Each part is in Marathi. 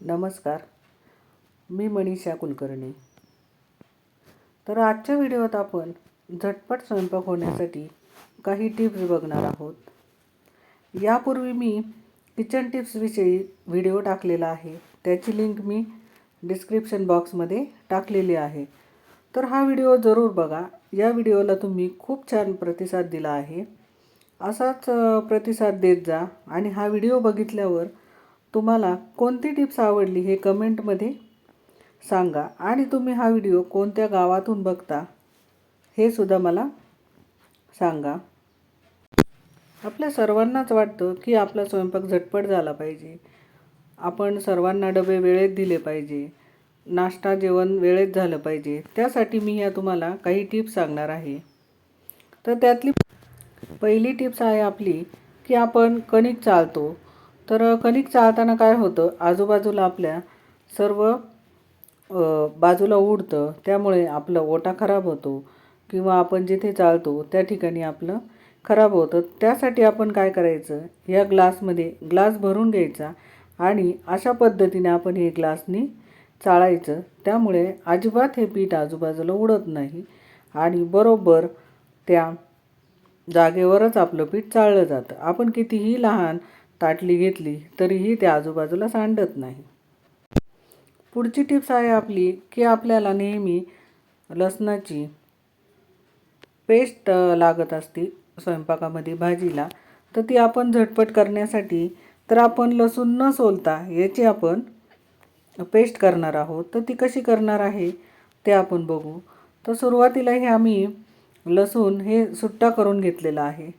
नमस्कार. मी मनीषा कुलकर्णी. तर आजच्या व्हिडिओत आपण झटपट स्वयंपाक होण्यासाठी काही टिप्स बघणार आहोत. यापूर्वी मी किचन टिप्सविषयी व्हिडिओ टाकलेला आहे. त्याची लिंक मी डिस्क्रिप्शन बॉक्समध्ये टाकलेली आहे. तर हा व्हिडिओ जरूर बघा. या व्हिडिओला तुम्ही खूप छान प्रतिसाद दिला आहे. असाच प्रतिसाद देत जा आणि हा व्हिडिओ बघितल्यावर तुम्हाला कोणती टिप्स आवडली हे कमेंटमध्ये सांगा आणि तुम्ही हा व्हिडिओ कोणत्या गावातून बघता हे सुद्धा मला सांगा. आपल्या सर्वांनाच वाटतं की आपला स्वयंपाक झटपट झाला पाहिजे. आपण सर्वांना डबे वेळेत दिले पाहिजे. नाश्ता जेवण वेळेत झालं पाहिजे. त्यासाठी मी या तुम्हाला काही टिप्स सांगणार आहे. तर त्यातली पहिली टिप्स आहे आपली की आपण कणिक चालतो. तर कणिक चाळताना काय होतं? आजूबाजूला आपल्या सर्व बाजूला उडतं. त्यामुळे आपलं ओटा खराब होतो किंवा आपण जिथे चालतो त्या ठिकाणी आपलं खराब होतं. त्यासाठी आपण काय करायचं? या ग्लासमध्ये ग्लास भरून घ्यायचा आणि अशा पद्धतीने आपण हे ग्लासनी चाळायचं. त्यामुळे अजिबात हे पीठ आजूबाजूला उडत नाही आणि बरोबर त्या जागेवरच आपलं पीठ चाळलं जातं. आपण कितीही लहान ताटली घेतली तरीही ते आजूबाजूला सांडत नाही. पुढची टिप्स आहे आपली की आपल्याला नेहमी लसणाची पेस्ट लागत असते स्वयंपाकामध्ये भाजीला तर ती आपण झटपट करण्यासाठी तर आपण लसूण न सोलता याची आपण पेस्ट करणार आहोत. तर ती कशी करणार आहे ते आपण बघू. तर सुरुवातीला हे आम्ही लसूण हे सुट्टा करून घेतलेला आहे.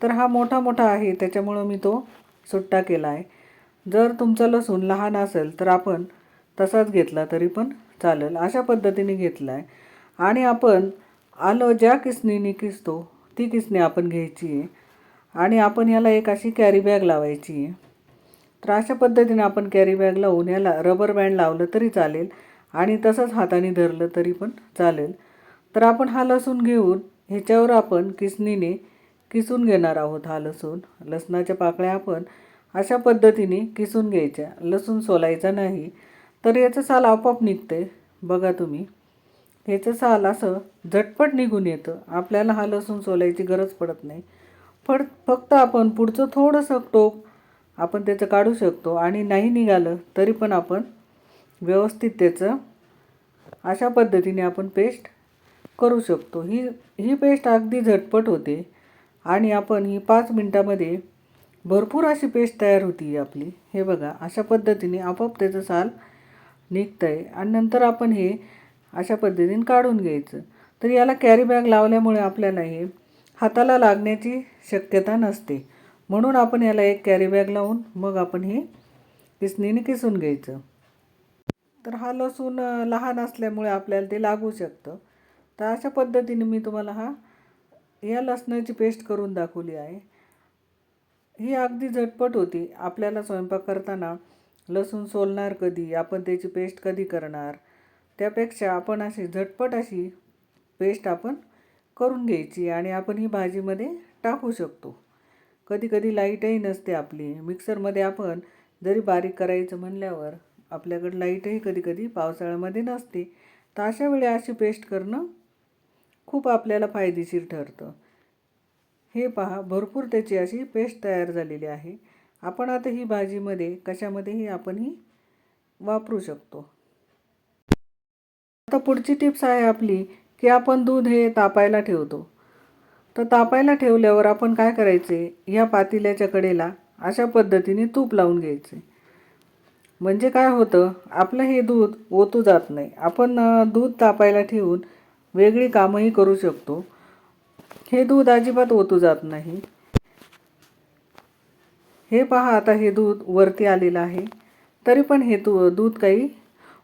तर हा मोठा मोठा आहे त्याच्यामुळं मी तो सुट्टा केला आहे. जर तुमचं लसूण लहान असेल तर आपण तसाच घेतला तरी पण चालेल. अशा पद्धतीने घेतला आहे आणि आपण आलं ज्या किसणीने किसतो ती किसणी आपण घ्यायची आहे. आणि आपण याला एक अशी कॅरी बॅग लावायची आहे. तर अशा पद्धतीने आपण कॅरी बॅग लावून याला रबर बँड लावलं तरी चालेल. आणि तसंच हाताने धरलं तरी पण चालेल. तर आपण हा लसूण घेऊन ह्याच्यावर आपण किसणीने किसून घेणार आहोत हा लसूण. लसणाच्या पाकळ्या आपण अशा पद्धतीने किसून घ्यायच्या. लसूण सोलायचा नाही तर याचं साल आपोआप निघते बघा तुम्ही. ह्याचं साल असं झटपट निघून येतं. आपल्याला हा लसूण सोलायची गरज पडत नाही. फड फक्त आपण पुढचं थोडंसं टोक आपण त्याचं काढू शकतो आणि नाही निघालं तरी पण आपण व्यवस्थित त्याचं अशा पद्धतीने आपण पेस्ट करू शकतो. ही ही पेस्ट अगदी झटपट होते. आणि आपण ही पाच मिनटामध्ये भरपूर अशी पेस्ट तयार होती आपली. हे बघा अशा पद्धतीने आपोआप त्याचं साल निघतं आहे आणि नंतर आपण हे अशा पद्धतीने काढून घ्यायचं. तर याला कॅरी बॅग लावल्यामुळे आपल्याला हे हाताला लागण्याची शक्यता नसते. म्हणून आपण याला एक कॅरी बॅग लावून मग आपण हे किसणीने किसून घ्यायचं. तर हा लसूण लहान असल्यामुळे आपल्याला ते लागू शकतं. तर अशा पद्धतीने मी तुम्हाला हा या लसणाची पेस्ट करून दाखवली आहे. ही अगदी झटपट होती. आपल्याला स्वयंपाक करताना लसूण सोलणार कधी? आपण त्याची पेस्ट कधी करणार? त्यापेक्षा आपण अशी झटपट अशी पेस्ट आपण करून घ्यायची आणि आपण ही भाजीमध्ये टाकू शकतो. कधी कधी लाईटही नसते आपली. मिक्सरमध्ये आपण जरी बारीक करायचं म्हणल्यावर आपल्याकडं लाईटही कधी कधी पावसाळ्यामध्ये नसते. तर अशा वेळी अशी पेस्ट करणं खूप आपल्याला फायदेशीर ठरतं. हे पहा भरपूर त्याची अशी पेस्ट तयार झालेली आहे. आपण आता ही भाजीमध्ये कशामध्येही आपण ही वापरू शकतो. आता पुढची टिप्स आहे आपली की आपण दूध हे तापायला ठेवतो. तर तापायला ठेवल्यावर आपण काय करायचे? ह्या पातेल्याच्या कडेला अशा पद्धतीने तूप लावून घ्यायचे. म्हणजे काय होतं? आपलं हे दूध ओतू जात नाही. आपण दूध तापायला ठेवून वेगळी कामंही करू शकतो. हे दूध अजिबात ओतू जात नाही. हे पहा आता हे दूध वरती आलेलं आहे. तरी पण हे तू दूध काही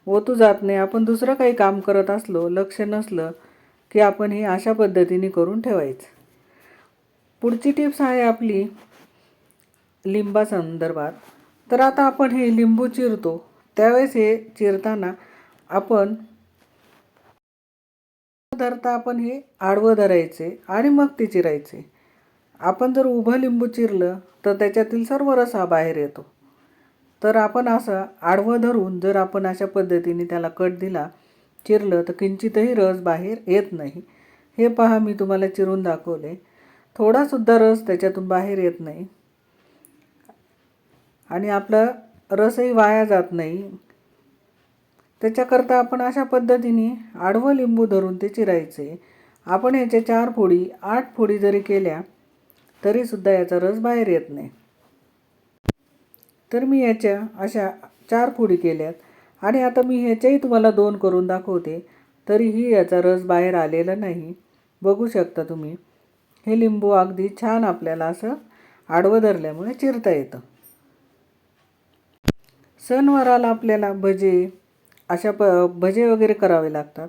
ओतू जात नाही. आपण दुसरं काही काम करत असलो लक्ष नसलं की आपण हे अशा पद्धतीने करून ठेवायचं. पुढची टिप्स आहे आपली लिंबा संदर्भात. तर आता आपण हे लिंबू चिरतो. त्यावेळेस हे चिरताना आपण धरता आपण हे आडवं धरायचे आणि मग ते चिरायचे. आपण जर उभं लिंबू चिरलं तर त्याच्यातील सर्व रस हा बाहेर येतो. तर आपण असं आडवं धरून जर आपण अशा पद्धतीने त्याला कट दिला चिरलं तर किंचितही रस बाहेर येत नाही. हे पहा मी तुम्हाला चिरून दाखवले. थोडासुद्धा रस त्याच्यातून बाहेर येत नाही. आणि आपला रसही वाया जात नाही. त्याच्याकरता आपण अशा पद्धतीने आडवं लिंबू धरून ते चिरायचे. आपण याच्या चार फोडी आठ फोडी जरी केल्या तरीसुद्धा याचा रस बाहेर येत नाही. तर मी याच्या अशा चार फोडी केल्यात. आणि आता मी ह्याच्याही तुम्हाला दोन करून दाखवते तरीही याचा रस बाहेर आलेला नाही. बघू शकता तुम्ही हे लिंबू अगदी छान आपल्याला असं आडवं धरल्यामुळे चिरता येतं. सणवाराला आपल्याला भजे अशा प भजे वगैरे करावे लागतात.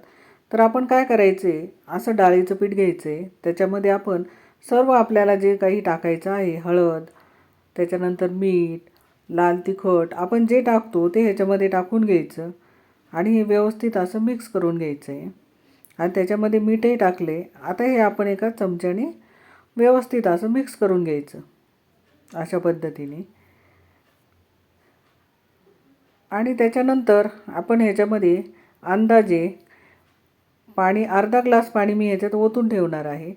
तर आपण काय करायचे? असं डाळीचं पीठ घ्यायचे. त्याच्यामध्ये आपण सर्व आपल्याला जे काही टाकायचं आहे हळद त्याच्यानंतर मीठ लाल तिखट आपण जे टाकतो ते ह्याच्यामध्ये टाकून घ्यायचं. आणि हे व्यवस्थित असं मिक्स करून घ्यायचं. आहे आणि त्याच्यामध्ये मीठही टाकले. आता हे आपण एका चमच्याने व्यवस्थित असं मिक्स करून घ्यायचं. अशा पद्धतीने. आणि त्याच्यानंतर आपण ह्याच्यामध्ये अंदाजे पाणी अर्धा ग्लास पाणी मी ह्याच्यात ओतून ठेवणार आहे.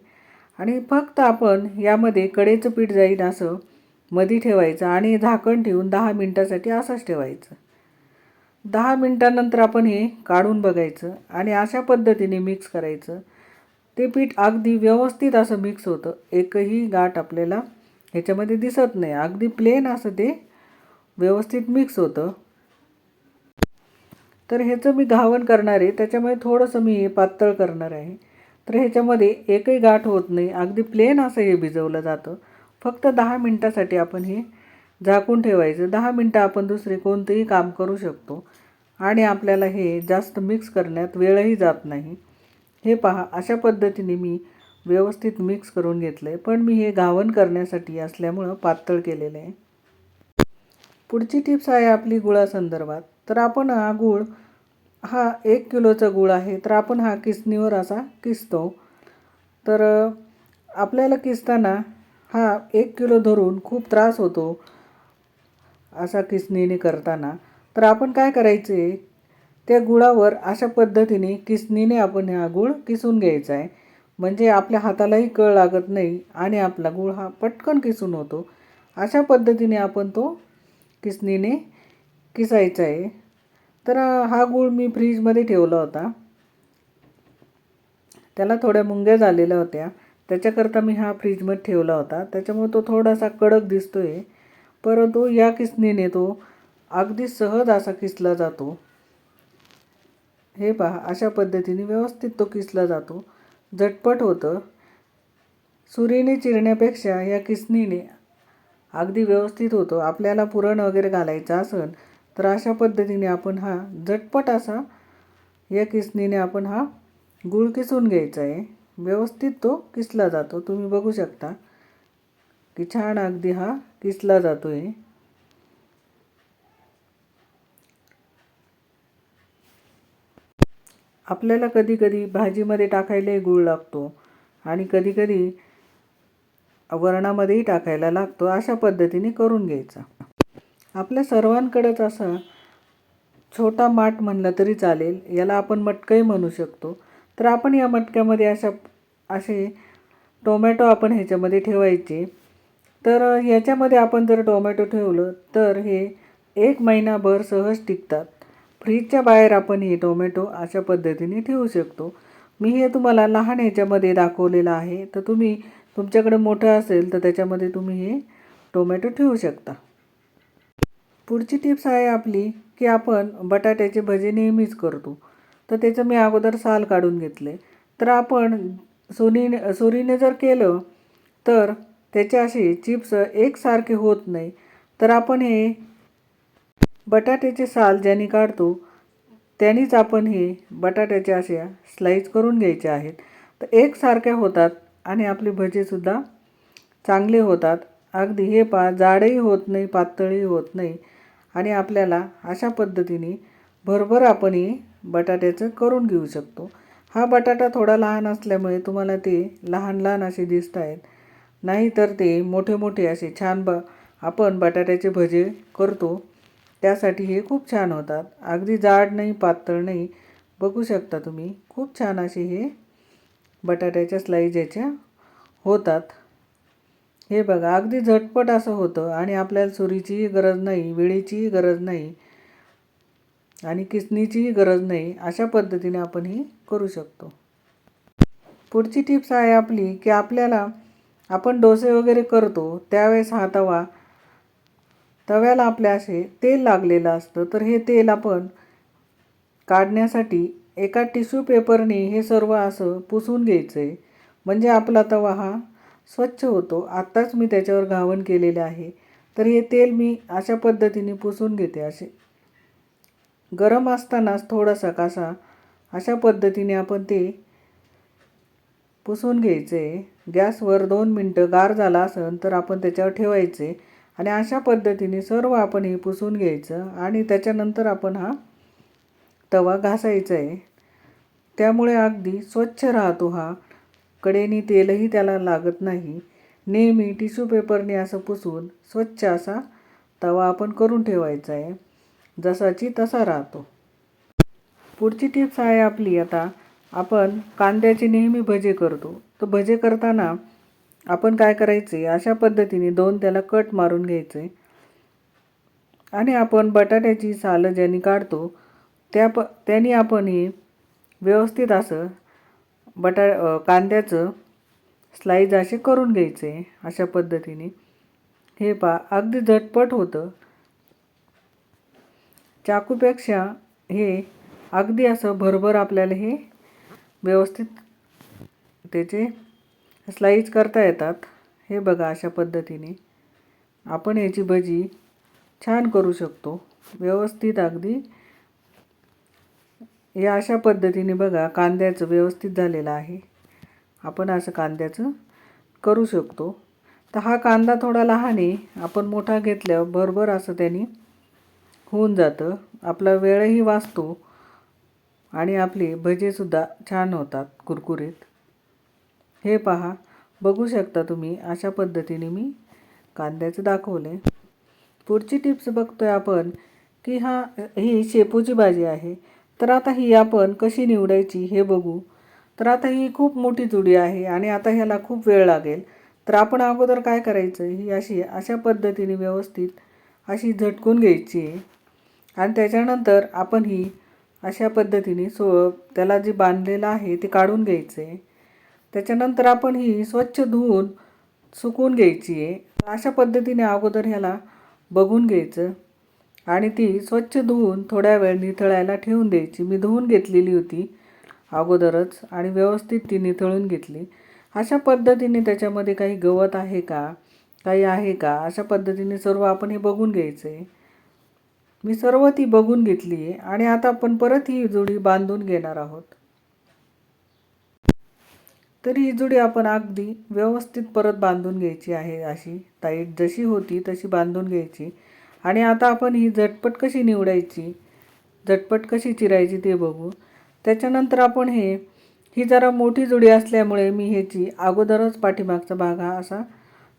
आणि फक्त आपण यामध्ये कडेचं पीठ जाईल असं मधी ठेवायचं आणि झाकण ठेवून दहा मिनटासाठी असंच ठेवायचं. दहा मिनटानंतर आपण हे काढून बघायचं आणि अशा पद्धतीने मिक्स करायचं. ते पीठ अगदी व्यवस्थित असं मिक्स होतं. एकही गाठ आपल्याला ह्याच्यामध्ये दिसत नाही. अगदी प्लेन असं ते व्यवस्थित मिक्स होतं. तर ह्याचं मी घावन करणार आहे. त्याच्यामुळे थोडंसं मी हे पातळ करणार आहे. तर ह्याच्यामध्ये एकही गाठ होत नाही. अगदी प्लेन असं हे भिजवलं जातं. फक्त दहा मिनटासाठी आपण हे झाकून ठेवायचं. दहा मिनटं आपण दुसरे कोणतंही काम करू शकतो. आणि आपल्याला हे जास्त मिक्स करण्यात वेळही जात नाही. हे पहा अशा पद्धतीने मी व्यवस्थित मिक्स करून घेतलं आहे पण मी हे घावन करण्यासाठी असल्यामुळं पातळ केलेलं आहे. पुढची टिप्स आहे आपली गुळासंदर्भात. तर आपण हा गूळ हा एक किलोचा गूळ आहे तर आपण हा किसणीवर असा किसतो. तर आपल्याला किसताना हा एक किलो धरून खूप त्रास होतो असा किसणीने करताना. तर आपण काय करायचे त्या गुळावर अशा पद्धतीने किसणीने आपण हा गूळ किसून घ्यायचा आहे. म्हणजे आपल्या हातालाही कळ लागत नाही आणि आपला गूळ हा पटकन किसून होतो. अशा पद्धतीने आपण तो किसणीने किसायचा आहे. तर हा गूळ मी फ्रीजमध्ये ठेवला होता. त्याला थोड्या मुंग्या झालेल्या होत्या. त्याच्याकरता मी हा फ्रीजमध्ये ठेवला होता. त्याच्यामुळे तो थोडासा कडक दिसतो आहे परंतु या किसणीने तो अगदी सहज असा किसला जातो. हे पहा अशा पद्धतीने व्यवस्थित तो किसला जातो. झटपट होतं. सुरीने चिरण्यापेक्षा या किसणीने अगदी व्यवस्थित होतो. आपल्याला पुरण वगैरे घालायचं असेल तर अशा पद्धतीने आपण हा झटपट असा या किसणीने आपण हा गूळ किसून घ्यायचा आहे. व्यवस्थित तो किसला जातो. तुम्ही बघू शकता की छान अगदी हा किसला जातो आहे आपल्याला कधी कधी भाजीमध्ये टाकायलाही गूळ लागतो आणि कधी कधी वरणामध्येही टाकायला लागतो. अशा पद्धतीने करून घ्यायचा. आपल्या सर्वांकडेच असा छोटा माठ म्हणला तरी चालेल. याला आपण मटकंही म्हणू शकतो. तर आपण या मटक्यामध्ये अशा असे टोमॅटो आपण ह्याच्यामध्ये ठेवायचे. तर ह्याच्यामध्ये आपण जर टोमॅटो ठेवलं तर हे एक महिनाभर सहज टिकतात. फ्रीजच्या बाहेर आपण हे टोमॅटो अशा पद्धतीने ठेवू शकतो. मी हे तुम्हाला लहान ह्याच्यामध्ये दाखवलेलं आहे. तर तुम्ही तुमच्याकडे मोठं असेल तर त्याच्यामध्ये तुम्ही हे टोमॅटो ठेवू शकता. पुढची टिप्स आहे आपली की आपण बटाट्याचे भजे नेहमीच करतो. तर त्याचं मी अगोदर साल काढून घेतले. तर आपण सोनीने सुरीने जर केलं तर त्याचे असे चिप्स एकसारखे होत नाही. तर आपण हे बटाट्याचे साल ज्यांनी काढतो त्यांनीच आपण हे बटाट्याचे अशा स्लाईस करून घ्यायचे आहेत. तर एकसारख्या होतात आणि आपले भजेसुद्धा चांगले होतात. अगदी हे पा जाडही होत नाही पातळही होत नाही. आणि आपल्याला अशा पद्धतीने भरभर आपण हे बटाट्याचं करून घेऊ शकतो. हा बटाटा थोडा लहान असल्यामुळे तुम्हाला ते लहान लहान असे दिसत आहेत. नाहीतर ते मोठे मोठे असे छान ब आपण बटाट्याचे भजे करतो. त्यासाठी हे खूप छान होतात. अगदी जाड नाही पातळ नाही. बघू शकता तुम्ही. खूप छान असे हे बटाट्याच्या स्लाईज याच्या होतात. हे बघा अगदी झटपट असं होतं आणि आपल्याला सुरीचीही गरज नाही वेळेचीही गरज नाही आणि किसणीचीही गरज नाही अशा पद्धतीने आपण ही करू शकतो. पुढची टिप्स आहे आपली की आपल्याला आपण डोसे वगैरे करतो त्यावेळेस हा तवा तव्याला आपल्या असे तेल लागलेलं असतं. तर हे तेल आपण काढण्यासाठी एका टिश्यू पेपरने हे सर्व असं पुसून घ्यायचं. आहे म्हणजे आपला तवा हा स्वच्छ होतो. आत्ताच मी त्याच्यावर घावण केलेले आहे. तर हे तेल मी अशा पद्धतीने पुसून घेते असे. गरम असतानाच थोडासा कासा अशा पद्धतीने आपण ते पुसून घ्यायचे. गॅसवर दोन मिनटं गार झाला असेल तर आपण त्याच्यावर ठेवायचे आणि अशा पद्धतीने सर्व आपण हे पुसून घ्यायचं आणि त्याच्यानंतर आपण हा तवा घासायचा आहे. त्यामुळे अगदी स्वच्छ राहतो हा. कडेनी तेलही त्याला लागत नाही. नेहमी टिश्यू पेपरने असं पुसून स्वच्छ असा तवा आपण करून ठेवायचा आहे जसाची तसा राहतो. पुढची टिप्स आहे आपली आता. आपण कांद्याचे नेहमी भजे करतो. तर भजे करताना आपण काय करायचे? अशा पद्धतीने दोन त्याला कट मारून घ्यायचे. आणि आपण बटाट्याची सालं ज्यांनी काढतो त्या प त्यांनी आपण हे व्यवस्थित असं बटा कांद्याचं स्लाईज असे करून घ्यायचे अशा पद्धतीने. हे पा अगदी झटपट होतं. चाकूपेक्षा हे अगदी असं भरभर आपल्याला हे व्यवस्थित त्याचे स्लाईज करता येतात. हे बघा अशा पद्धतीने. आपण याची भजी छान करू शकतो. व्यवस्थित अगदी या अशा पद्धतीने बघा कांद्याचं व्यवस्थित झालेलं आहे. आपण असं कांद्याचं करू शकतो. तर हा कांदा थोडा लहान आहे. आपण मोठा घेतल्यावर बरोबर असं त्यांनी होऊन जातं. आपला वेळही वाचतो आणि आपले भजेसुद्धा छान होतात कुरकुरीत. हे पहा बघू शकता तुम्ही अशा पद्धतीने मी कांद्याचं दाखवले. पुढची टिप्स बघतोय आपण की हा ही शेपूची भाजी आहे. तर आता ही आपण कशी निवडायची हे बघू. तर आता ही खूप मोठी जुडी आहे आणि आता ह्याला खूप वेळ लागेल. तर आपण अगोदर काय करायचं? ही अशी अशा पद्धतीने व्यवस्थित अशी झटकून घ्यायची. आहे आणि त्याच्यानंतर आपण ही अशा पद्धतीने सो त्याला जे बांधलेलं आहे ते काढून घ्यायचं. आहे त्याच्यानंतर आपण ही स्वच्छ धुवून सुकून घ्यायची. आहे अशा पद्धतीने अगोदर ह्याला बघून घ्यायचं. आणि ती स्वच्छ धुवून थोड्या वेळ निथळायला ठेवून द्यायची. मी धुवून घेतलेली होती. अगोदरच आणि व्यवस्थित ती निथळून घेतली. अशा पद्धतीने त्याच्यामध्ये काही गवत आहे का? काही आहे का? अशा पद्धतीने सर्व आपण हे बघून घ्यायचं. आहे मी सर्व ती बघून घेतली आहे आणि आता आपण परत ही जोडी बांधून घेणार आहोत. तर ही जोडी आपण अगदी व्यवस्थित परत बांधून घ्यायची आहे अशी. ताईट जशी होती तशी बांधून घ्यायची. आणि आता आपण ही झटपट कशी निवडायची झटपट कशी चिरायची ते बघू. त्याच्यानंतर आपण हे ही जरा मोठी जुडी असल्यामुळे मी ह्याची अगोदरच पाठीमागचा भाग हा असा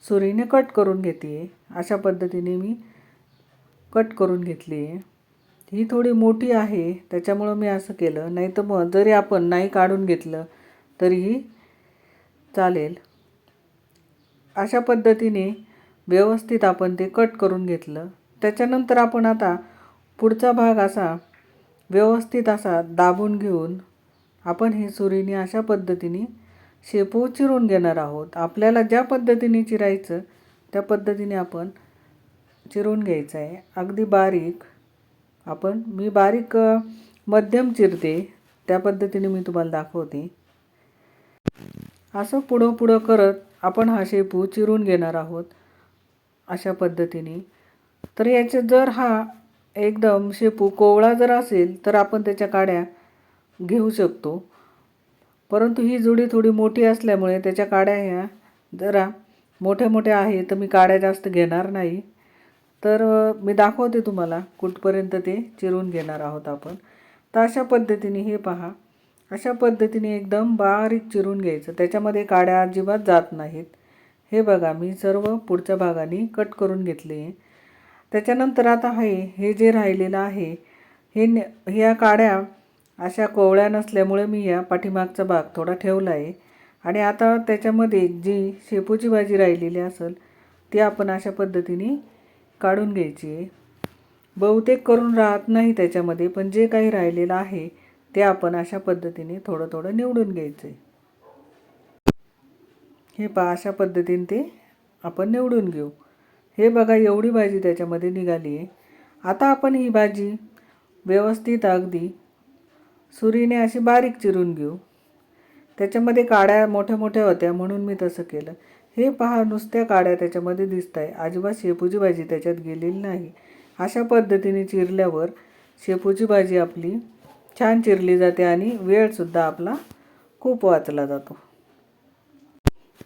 सुरीने कट करून घेते. अशा पद्धतीने मी कट करून घेतली. आहे ही थोडी मोठी आहे त्याच्यामुळं मी असं केलं. नाही तर मग जरी आपण नाही काढून घेतलं तरीही चालेल. अशा पद्धतीने व्यवस्थित आपण ते कट करून घेतलं. त्याच्यानंतर आपण आता पुढचा भाग असा व्यवस्थित असा दाबून घेऊन आपण हे सुरीने अशा पद्धतीने शेपू चिरून घेणार आहोत. आपल्याला ज्या पद्धतीने चिरायचं त्या पद्धतीने आपण चिरून घ्यायचं आहे. अगदी बारीक आपण मी बारीक मध्यम चिरते. त्या पद्धतीने मी तुम्हाला दाखवते. असं पुढं पुढं करत आपण हा शेपू चिरून घेणार आहोत. अशा पद्धतीने. तर याचे जर हा एकदम शेपू कोवळा जर असेल तर आपण त्याच्या काड्या घेऊ शकतो. परंतु ही जुडी थोडी मोठी असल्यामुळे त्याच्या काड्या ह्या जरा मोठ्या मोठ्या आहे तर मी काड्या जास्त घेणार नाही. तर मी दाखवते तुम्हाला कुठपर्यंत ते चिरून घेणार आहोत आपण. तर अशा पद्धतीने हे पहा. अशा पद्धतीने एकदम बारीक चिरून घ्यायचं. त्याच्यामध्ये काड्या अजिबात जात नाहीत. हे बघा मी सर्व पुढच्या भागाने कट करून घेतले. त्याच्यानंतर आता हे हे जे राहिलेलं आहे हे न ह्या काड्या अशा कोवळ्या नसल्यामुळे मी या पाठीमागचा भाग थोडा ठेवला आहे. आणि आता त्याच्यामध्ये जी शेपूची भाजी राहिलेली असेल ती आपण अशा पद्धतीने काढून घ्यायची आहे. बहुतेक करून राहत नाही त्याच्यामध्ये पण जे काही राहिलेलं आहे ते आपण अशा पद्धतीने थोडं थोडं निवडून घ्यायचं आहे हे पहा अशा पद्धतीने ते आपण निवडून घेऊ. हे बघा एवढी भाजी त्याच्यामध्ये निघाली. आहे आता आपण ही भाजी व्यवस्थित अगदी सुरीने अशी बारीक चिरून घेऊ. त्याच्यामध्ये काड्या मोठ्या मोठ्या होत्या म्हणून मी तसं केलं. हे पहा नुसत्या काड्या त्याच्यामध्ये दिसत आहे अजिबात शेपूची भाजी त्याच्यात गेलेली नाही. अशा पद्धतीने चिरल्यावर शेपूची भाजी आपली छान चिरली जाते आणि वेळसुद्धा आपला खूप वाचला जातो.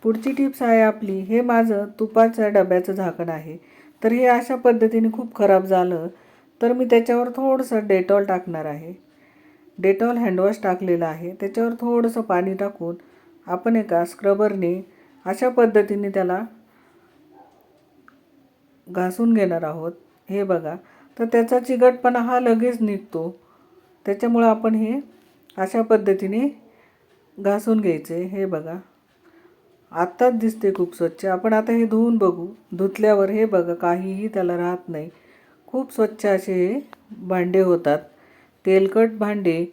पुढची टिप्स आहे आपली हे माझं तुपाच्या डब्याचं झाकण आहे. तर हे अशा पद्धतीने खूप खराब झालं तर मी त्याच्यावर थोडंसं डेटॉल टाकणार आहे. डेटॉल हँडवॉश टाकलेलं आहे त्याच्यावर थोडंसं पाणी टाकून आपण एका स्क्रबरने अशा पद्धतीने त्याला घासून घेणार आहोत. हे बघा तर त्याचा चिकटपणा हा लगेच निघतो. त्याच्यामुळं आपण हे अशा पद्धतीने घासून घ्यायचे. हे बघा. आत्ताच दिसते खूप स्वच्छ. आपण आता हे धुवून बघू. धुतल्यावर हे बघा काहीही त्याला राहत नाही. खूप स्वच्छ असे हे भांडे होतात. तेलकट भांडे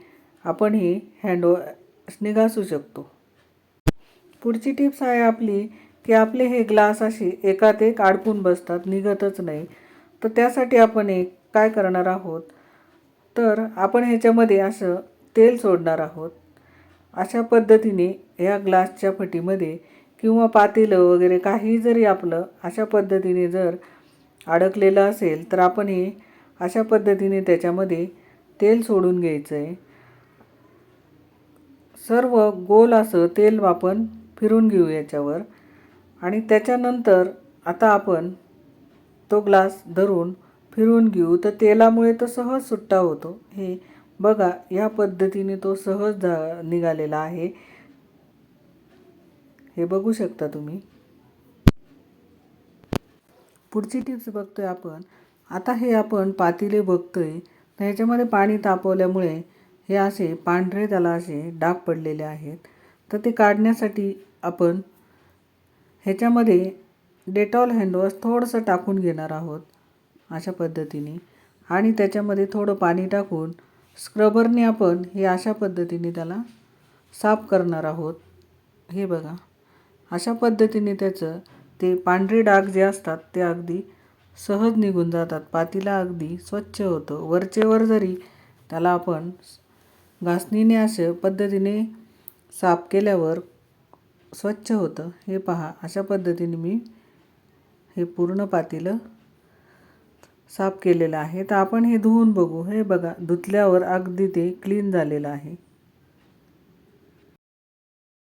आपण हे हँडवॉशने घासू शकतो. पुढची टिप्स आहे आपली की आपले हे ग्लास असे एकात एक अडकून बसतात निघतच नाही. तर त्यासाठी आपण एक काय करणार आहोत? तर आपण ह्याच्यामध्ये असं तेल सोडणार आहोत. अशा पद्धतीने या ग्लासच्या फटीमध्ये किंवा पातेलं वगैरे काही जरी आपलं अशा पद्धतीने जर अडकलेलं असेल तर आपण हे अशा पद्धतीने त्याच्यामध्ये तेल सोडून घ्यायचं आहे सर्व गोल असं तेल आपण फिरून घेऊ याच्यावर. आणि त्याच्यानंतर आता आपण तो ग्लास धरून फिरून घेऊ तर तेलामुळे तो सहज सुट्टा होतो. हे बघा ह्या पद्धतीने तो सहज झा निघालेला आहे. हे बघू शकता तुम्ही. पुढची टिप्स बघतोय आपण. आता हे आपण पातेले बघतोय. तर ह्याच्यामध्ये पाणी तापवल्यामुळे हे असे पांढरे त्याला असे डाग पडलेले आहेत. तर ते काढण्यासाठी आपण ह्याच्यामध्ये डेटॉल हँडवॉश थोडंसं टाकून घेणार आहोत अशा पद्धतीने. आणि त्याच्यामध्ये थोडं पाणी टाकून स्क्रबरने आपण हे अशा पद्धतीने त्याला साफ करणार आहोत. हे बघा. अशा पद्धतीने त्याचं ते पांढरे डाग जे असतात ते अगदी सहज निघून जातात. पातीला अगदी स्वच्छ होतं. वरचेवर जरी त्याला आपण घासणीने अशा पद्धतीने साफ केल्यावर स्वच्छ होतं हे पहा. अशा पद्धतीने मी हे पूर्ण पातीलं साफ केलेलं आहे. तर आपण हे धुवून बघू. हे बघा धुतल्यावर अगदी ते क्लीन झालेलं आहे.